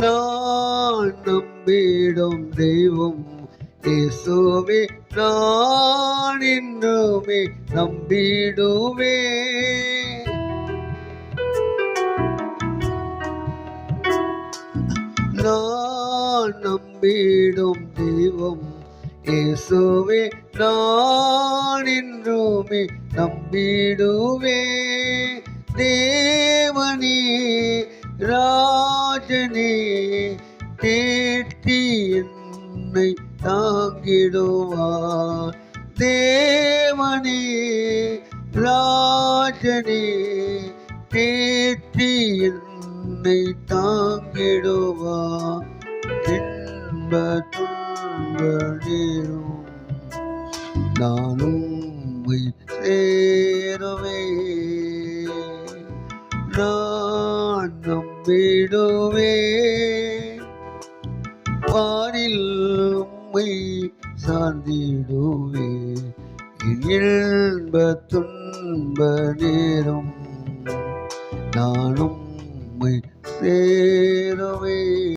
நான் நம்பிடும் தெய்வம் இயேசுவே நான் இன்னுமே நம்பிடுவே. நான் நம்பிடும் தெய்வம் இயேசுவே நான் இன்னுமே நம்பிடுவே. தேவனே ரா ராஜனே தேற்றி என்னை தாங்கிடுவார் தேவனே ராஜனே தேற்றி என்னை தாங்கிடுவார் இன்ப துன்ப நானும் சேருவே சேருவே நான் நம்பிடுவே வானில் உம்மை சார்ந்திடுவே. என் இன்ப துன்ப நேரம் நானும் உம்மை சேருவே.